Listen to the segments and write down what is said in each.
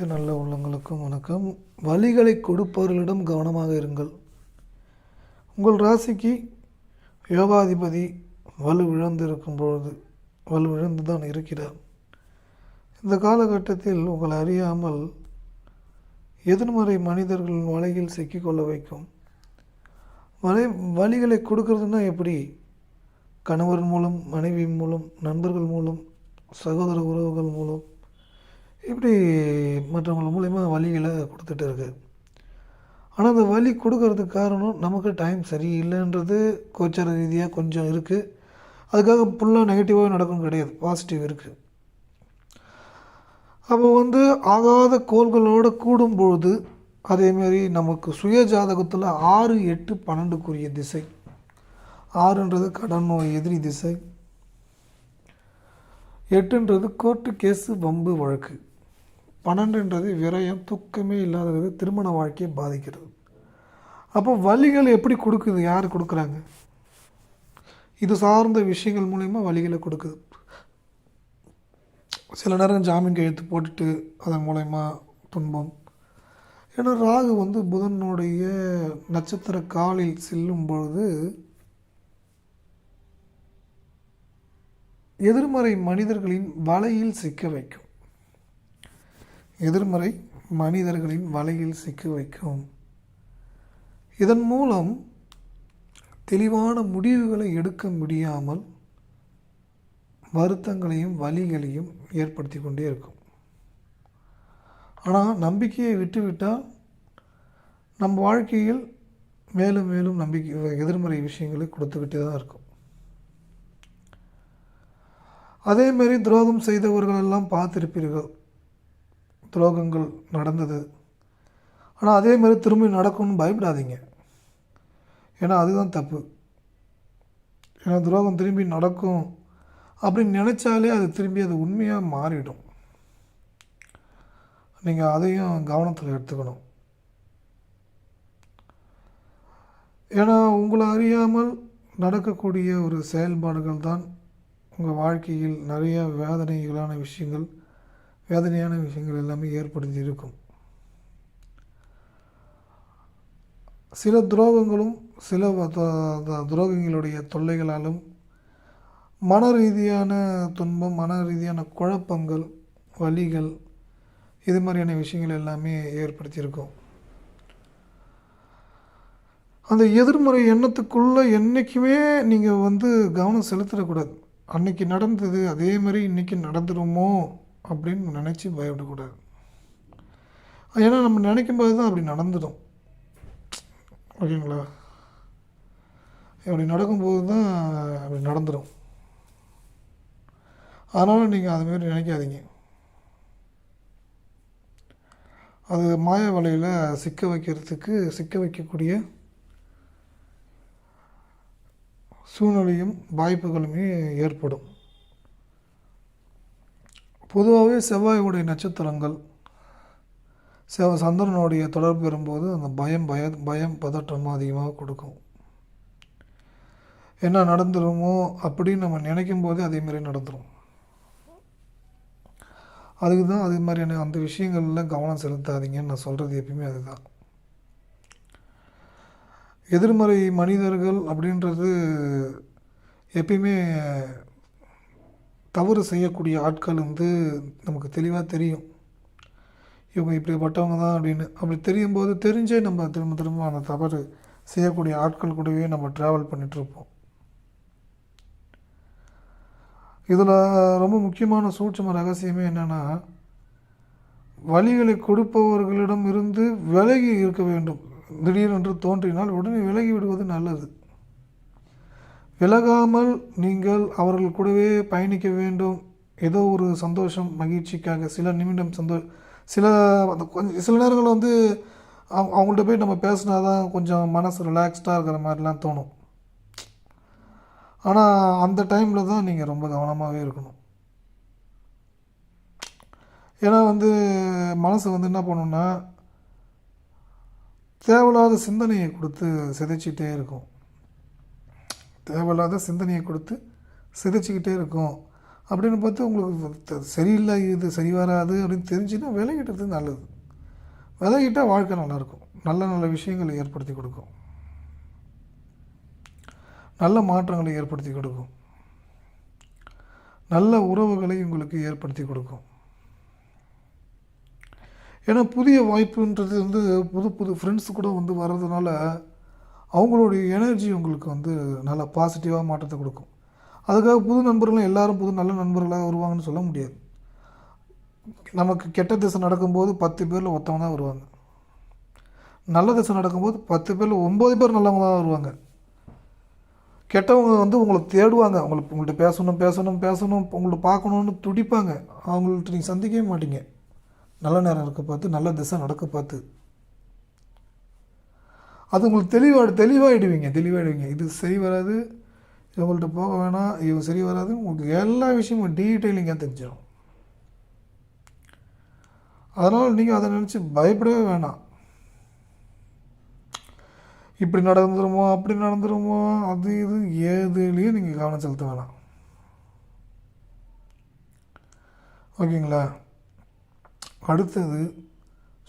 அனைத்து நல்ல உள்ளங்களுக்கும் வணக்கம். வலிகளை கொடுப்பவர்களிடம் கவனமாக இருங்கள். உங்கள் ராசிக்கு யோகாதிபதி வலு இருக்கும் பொழுது வலு தான் இருக்கிறார். இந்த காலகட்டத்தில் உங்களை அறியாமல் எதிர்மறை மனிதர்களின் வலையில் சிக்கிக்கொள்ள வைக்கும். வலை வலிகளை கொடுக்கறதுன்னா எப்படி? கணவர் மூலம் மனைவி மூலம் நண்பர்கள் மூலம் சகோதர உறவுகள் மூலம் இப்படி மற்றவங்க மூலயமா வலிகளை கொடுத்துட்டு இருக்கு. ஆனால் அந்த வலி கொடுக்கறதுக்கு காரணம் நமக்கு டைம் சரியில்லைன்றது கோச்சார ரீதியாக கொஞ்சம் இருக்குது அதுக்காக ஃபுல்லாக நெகட்டிவாக நடக்கும் கிடையாது. பாசிட்டிவ் இருக்குது அப்போ வந்து ஆகாத கோள்களோடு கூடும்பொழுது அதேமாரி நமக்கு சுய ஜாதகத்தில் ஆறு எட்டு பன்னெண்டுக்குரிய திசை. ஆறுன்றது கடன் நோய் எதிரி திசை. எட்டுன்றது கோர்ட்டு கேஸு வம்பு வழக்கு. பன்னெண்டுன்றது விரயம் தூக்கமே இல்லாதது திருமண வாழ்க்கையை பாதிக்கிறது. அப்போ வலிகள் எப்படி கொடுக்குது? யார் கொடுக்குறாங்க? இது சார்ந்த விஷயங்கள் மூலயமா வலிகளை கொடுக்குது. சில நேரம் ஜாமீன் கையெழுத்து போட்டுட்டு அதன் மூலயமா துன்பம். ஏன்னா ராகு வந்து புதனுடைய நட்சத்திர காலில் செல்லும் பொழுது எதிர்மறை மனிதர்களின் வலையில் சிக்க வைக்கும். எதிர்மறை மனிதர்களின் வலையில் சிக்க வைக்கும். இதன் மூலம் தெளிவான முடிவுகளை எடுக்க முடியாமல் வருத்தங்களையும் வலிகளையும் ஏற்படுத்தி கொண்டே இருக்கும். ஆனால் நம்பிக்கையை விட்டுவிட்டால் நம் வாழ்க்கையில் மேலும் மேலும் நம்பிக்கை எதிர்மறை விஷயங்களை கொடுத்துக்கிட்டே தான் இருக்கும். அதேமாரி துரோகம் செய்தவர்களெல்லாம் பார்த்துருப்பீர்கள். துரோகங்கள் நடந்தது. ஆனால் அதே மாதிரி திரும்பி நடக்கும்னு பயப்படாதீங்க. ஏன்னா அதுதான் தப்பு. ஏன்னா துரோகம் திரும்பி நடக்கும் அப்படின்னு நினச்சாலே அது திரும்பி அது உண்மையாக மாறிடும். நீங்கள் அதையும் கவனத்தில் எடுத்துக்கணும். ஏன்னா உங்களை அறியாமல் நடக்கக்கூடிய ஒரு செயல்பாடுகள் தான் உங்கள் வாழ்க்கையில் நிறைய வேதனைகளான விஷயங்கள் வேதனையான விஷயங்கள் எல்லாமே ஏற்படுத்தி இருக்கும் சில துரோகங்களும் சில துரோகங்களுடைய தொல்லைகளாலும் மன ரீதியான துன்பம் மன ரீதியான குழப்பங்கள் வலிகள் இது மாதிரியான விஷயங்கள் எல்லாமே ஏற்படுத்தியிருக்கும். அந்த எதிர்மறை எண்ணத்துக்குள்ளே என்றைக்குமே நீங்கள் வந்து கவனம் செலுத்திடக்கூடாது அன்னைக்கு நடந்தது அதே மாதிரி இன்றைக்கி நடந்துருமோ? அப்படின்னு நினச்சி பயப்படக்கூடாது. ஏன்னா நம்ம நினைக்கும் போது தான் அப்படி நடந்துடும். ஓகேங்களா? அப்படி நடக்கும்போது தான் அப்படி நடந்துடும். அதனால் நீங்கள் அதுமாரி நினைக்காதீங்க. அது மாய வலையில் சிக்க வைக்கிறதுக்கு சிக்க வைக்கக்கூடிய சூழ்நிலையும் வாய்ப்புகளுமே ஏற்படும். பொதுவாகவே செவ்வாயுடைய நட்சத்திரங்கள் செவ சந்திரனுடைய தொடர்பு பெறும்போது அந்த பயம் பய பயம் பதற்றமும் அதிகமாக கொடுக்கும். என்ன நடந்துருமோ அப்படின்னு நம்ம நினைக்கும் போதே அதே நடந்துடும் அதுக்கு தான் அதே மாதிரியான அந்த விஷயங்களில் கவனம் செலுத்தாதீங்கன்னு நான் சொல்கிறது எப்பயுமே அதுதான். எதிர்மறை மனிதர்கள் அப்படின்றது எப்பயுமே தவறு செய்யக்கூடிய ஆட்கள் வந்து நமக்கு தெளிவாக தெரியும். இவங்க இப்படிப்பட்டவங்க தான் அப்படின்னு. அப்படி தெரியும் போது தெரிஞ்சே நம்ம திரும்ப திரும்ப அந்த தவறு செய்யக்கூடிய ஆட்கள் கூடவே நம்ம ட்ராவல் பண்ணிகிட்ருப்போம் இதில் ரொம்ப முக்கியமான சூட்சம ரகசியமே என்னென்னா வழிகளை கொடுப்பவர்களிடம் இருந்து விலகி இருக்க வேண்டும். திடீரென்று தோன்றினால் உடனே விலகி விடுவது நல்லது. விலகாமல் நீங்கள் அவர்கள் கூடவே பயணிக்க வேண்டும். ஏதோ ஒரு சந்தோஷம் மகிழ்ச்சிக்காக சில நிமிடம் சந்தோ சில அந்த கொஞ்சம் சில நேரங்கள் வந்து அவங்க அவங்கள்ட்ட போய் நம்ம பேசினா தான் கொஞ்சம் மனசு ரிலாக்ஸ்டாக இருக்கிற மாதிரிலாம் தோணும். ஆனால் அந்த டைமில் தான் நீங்கள் ரொம்ப கவனமாகவே இருக்கணும். ஏன்னா வந்து மனசு வந்து என்ன பண்ணுன்னா தேவையில்லாத சிந்தனையை கொடுத்து சிதைச்சிட்டே இருக்கும். தேவையில்லாத சிந்தனையை கொடுத்து சிதைச்சிக்கிட்டே இருக்கும். அப்படின்னு பார்த்து உங்களுக்கு சரியில்லை இது சரி வராது அப்படின்னு தெரிஞ்சுன்னா விலகிட்டது நல்லது. விலகிட்டால் வாழ்க்கை நல்லாயிருக்கும். நல்ல நல்ல விஷயங்களை ஏற்படுத்தி கொடுக்கும். நல்ல மாற்றங்களை ஏற்படுத்தி கொடுக்கும். நல்ல உறவுகளை உங்களுக்கு ஏற்படுத்தி கொடுக்கும். ஏன்னா புதிய வாய்ப்புன்றது வந்து புது புது ஃப்ரெண்ட்ஸ் கூட வந்து வர்றதுனால அவங்களுடைய எனர்ஜி உங்களுக்கு வந்து நல்லா பாசிட்டிவாக மாற்றத்தை கொடுக்கும். அதுக்காக புது நண்பர்களும் எல்லாரும் புது நல்ல நண்பர்களாக வருவாங்கன்னு சொல்ல முடியாது. நமக்கு கெட்ட திசை நடக்கும்போது பத்து பேரில் ஒருத்தவங்க தான் வருவாங்க. நல்ல திசை நடக்கும்போது பத்து பேரில் ஒம்பது பேர் நல்லவங்க தான் வருவாங்க. கெட்டவங்க வந்து உங்களை தேடுவாங்க. உங்களுக்கு உங்கள்கிட்ட பேசணும் பேசணும் பேசணும் உங்கள்ட்ட பார்க்கணுன்னு துடிப்பாங்க. அவங்கள்ட்ட நீங்கள் சந்திக்கவே மாட்டீங்க. நல்ல நேரம் இருக்க பார்த்து நல்ல திசை நடக்க பார்த்து. அது உங்களுக்கு தெளிவாக தெளிவாகிடுவீங்க தெளிவாகிடுவீங்க இது சரி வராது இவங்கள்ட்ட போக வேணாம் இவங்க சரி வராது உங்களுக்கு எல்லா விஷயமும் டீட்டெயிலிங்காக தெரிஞ்சிடும் அதனால் நீங்கள் அதை நினச்சி பயப்படவே வேணாம். இப்படி நடந்துருமோ அப்படி நடந்துருமோ அது இது ஏதுலேயும் நீங்கள் கவனம் செலுத்த வேணாம். ஓகேங்களா? அடுத்தது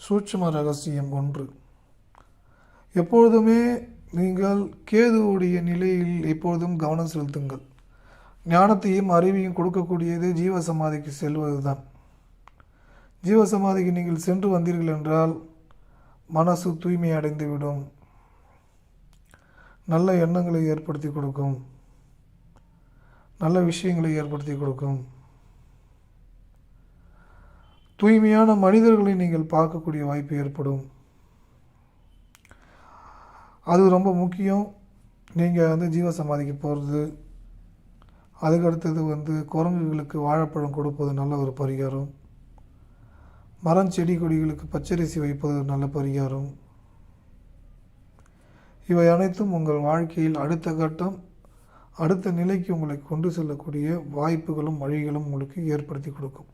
சூட்சம ரகசியம் ஒன்று. எப்பொழுதுமே நீங்கள் கேதுவுடைய நிலையில் எப்பொழுதும் கவனம் செலுத்துங்கள். ஞானத்தையும் அறிவையும் கொடுக்கக்கூடியது ஜீவசமாதிக்கு செல்வது தான் ஜீவசமாதிக்கு நீங்கள் சென்று வந்தீர்கள் என்றால் மனசு தூய்மை அடைந்துவிடும். நல்ல எண்ணங்களை ஏற்படுத்தி கொடுக்கும். நல்ல விஷயங்களை ஏற்படுத்தி கொடுக்கும். தூய்மையான மனிதர்களை நீங்கள் பார்க்கக்கூடிய வாய்ப்பு ஏற்படும். அது ரொம்ப முக்கியம். நீங்கள் வந்து ஜீவசமாதிக்கு போகிறது அதுக்கு அடுத்தது வந்து குரங்குகளுக்கு வாழைப்பழம் கொடுப்பது நல்ல ஒரு பரிகாரம். மரம் செடி கொடிகளுக்கு பச்சரிசி வைப்பது ஒரு நல்ல பரிகாரம். இவை அனைத்தும் உங்கள் வாழ்க்கையில் அடுத்த கட்டம் அடுத்த நிலைக்கு உங்களை கொண்டு செல்லக்கூடிய வாய்ப்புகளும் வழிகளும் உங்களுக்கு ஏற்படுத்தி கொடுக்கும்.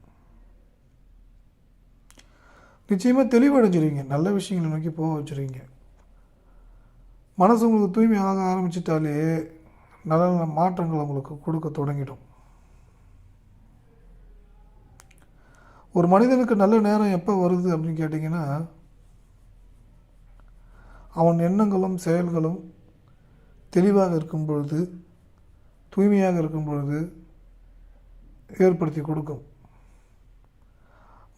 நிச்சயமாக தெளிவடைஞ்சிருவீங்க. நல்ல விஷயங்களை நோக்கி போக வச்சுருவீங்க. மனசு உங்களுக்கு தூய்மையாக ஆரம்பிச்சிட்டாலே நல்ல நல்ல மாற்றங்கள் உங்களுக்கு கொடுக்க தொடங்கிடும். ஒரு மனிதனுக்கு நல்ல நேரம் எப்போ வருது அப்படின்னு கேட்டிங்கன்னா அவன் எண்ணங்களும் செயல்களும் தெளிவாக இருக்கும் பொழுது தூய்மையாக இருக்கும் பொழுது ஏற்படுத்தி கொடுக்கும்.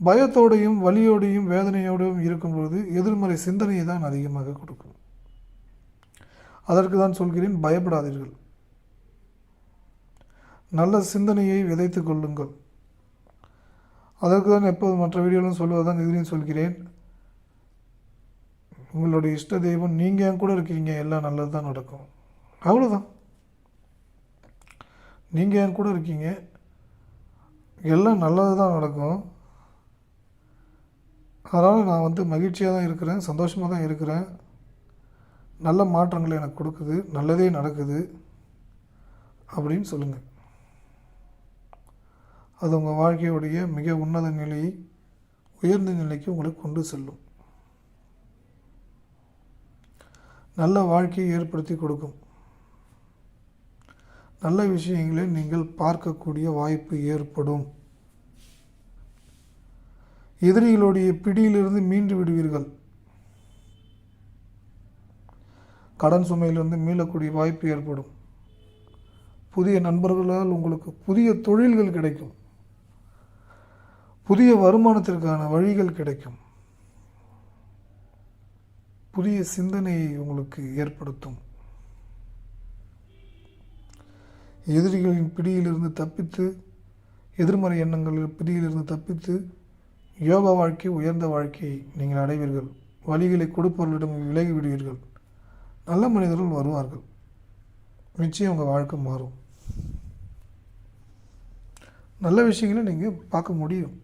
பயத்தோடையும் வலியோடையும் வேதனையோடையும் இருக்கும் பொழுது எதிர்மறை சிந்தனையை தான் அதிகமாக கொடுக்கும். அதற்கு தான் சொல்கிறேன் பயப்படாதீர்கள். நல்ல சிந்தனையை விதைத்து கொள்ளுங்கள். அதற்கு தான் எப்போது மற்ற வீடியோவிலும் சொல்வதுதான் இதிலையும் சொல்கிறேன். உங்களுடைய இஷ்ட தெய்வம் நீங்கள் என் கூட இருக்கீங்க எல்லாம் நல்லது தான் நடக்கும். அவ்வளோதான் நீங்கள் என் கூட இருக்கீங்க? எல்லாம் நல்லது தான் நடக்கும். அதனால் நான் வந்து மகிழ்ச்சியாக தான் இருக்கிறேன் சந்தோஷமாக தான் இருக்கிறேன். நல்ல மாற்றங்களை எனக்கு கொடுக்குது நல்லதே நடக்குது அப்படின்னு சொல்லுங்கள் அது உங்கள் வாழ்க்கையுடைய மிக உன்னத நிலையை உயர்ந்த நிலைக்கு உங்களை கொண்டு செல்லும். நல்ல வாழ்க்கையை ஏற்படுத்தி கொடுக்கும். நல்ல விஷயங்களை நீங்கள் பார்க்கக்கூடிய வாய்ப்பு ஏற்படும். எதிரிகளுடைய பிடியிலிருந்து மீண்டு விடுவீர்கள். கடன் சுமையிலிருந்து மீளக்கூடிய வாய்ப்பு ஏற்படும். புதிய நண்பர்களால் உங்களுக்கு புதிய தொழில்கள் கிடைக்கும். புதிய வருமானத்திற்கான வழிகள் கிடைக்கும். புதிய சிந்தனையை உங்களுக்கு ஏற்படுத்தும். எதிரிகளின் பிடியிலிருந்து தப்பித்து எதிர்மறை எண்ணங்களில் பிடியிலிருந்து தப்பித்து யோகா வாழ்க்கை உயர்ந்த வாழ்க்கையை நீங்கள் அடைவீர்கள். வழிகளை கொடுப்பவர்களிடம் விலகி விடுவீர்கள். நல்ல மனிதர்கள் வருவார்கள். நிச்சயம் உங்கள் வாழ்க்கை மாறும். நல்ல விஷயங்களை நீங்கள் பார்க்க முடியும்.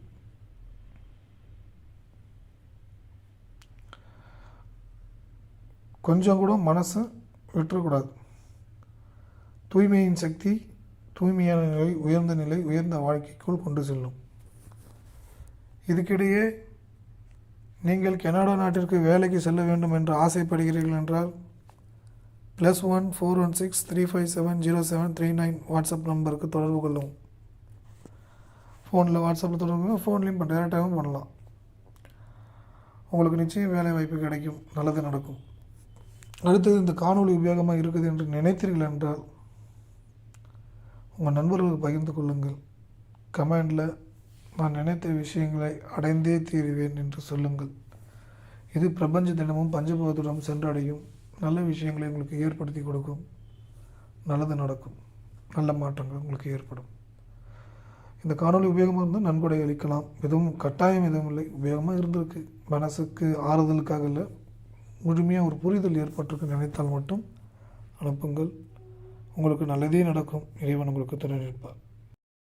கொஞ்சம் கூட மனசை விட்டுறக்கூடாது. தூய்மையின் சக்தி தூய்மையான நிலை உயர்ந்த நிலை உயர்ந்த வாழ்க்கைக்குள் கொண்டு செல்லும். இதுக்கிடையே நீங்கள் கனடா நாட்டிற்கு வேலைக்கு செல்ல வேண்டும் என்று ஆசைப்படுகிறீர்கள் என்றால் plus one four one six three five seven zero seven three nine WhatsApp நம்பருக்கு தொடர்பு கொள்ளவும் ஃபோனில் வாட்ஸ்அப்பில் தொடர்பு ஃபோன்லேயும் பண்ண டேரெக்டாகவும் பண்ணலாம். உங்களுக்கு நிச்சயம் வேலை வாய்ப்பு கிடைக்கும். நல்லது நடக்கும். அடுத்தது இந்த காணொளி உபயோகமாக இருக்குது என்று நினைத்தீர்கள் என்றால் உங்கள் நண்பர்களுக்கு பகிர்ந்து கொள்ளுங்கள். கமெண்டில் நான் நினைத்த விஷயங்களை அடைந்தே தீருவேன் என்று சொல்லுங்கள். இது பிரபஞ்ச தினமும் பஞ்சபோதத்துடன் சென்றடையும். நல்ல விஷயங்களை உங்களுக்கு ஏற்படுத்தி கொடுக்கும். நல்லது நடக்கும். நல்ல மாற்றங்கள் உங்களுக்கு ஏற்படும். இந்த காணொளி உபயோகமாக இருந்தால் நன்கொடை அளிக்கலாம். எதுவும் கட்டாயம் எதுவும் இல்லை. உபயோகமாக இருந்திருக்கு. மனசுக்கு ஆறுதலுக்காக இல்லை. முழுமையாக ஒரு புரிதல் ஏற்பட்டிருக்கு நினைத்தால் மட்டும் அனுப்புங்கள். உங்களுக்கு நல்லதே நடக்கும். இறைவன் உங்களுக்கு துணை நிற்பார்.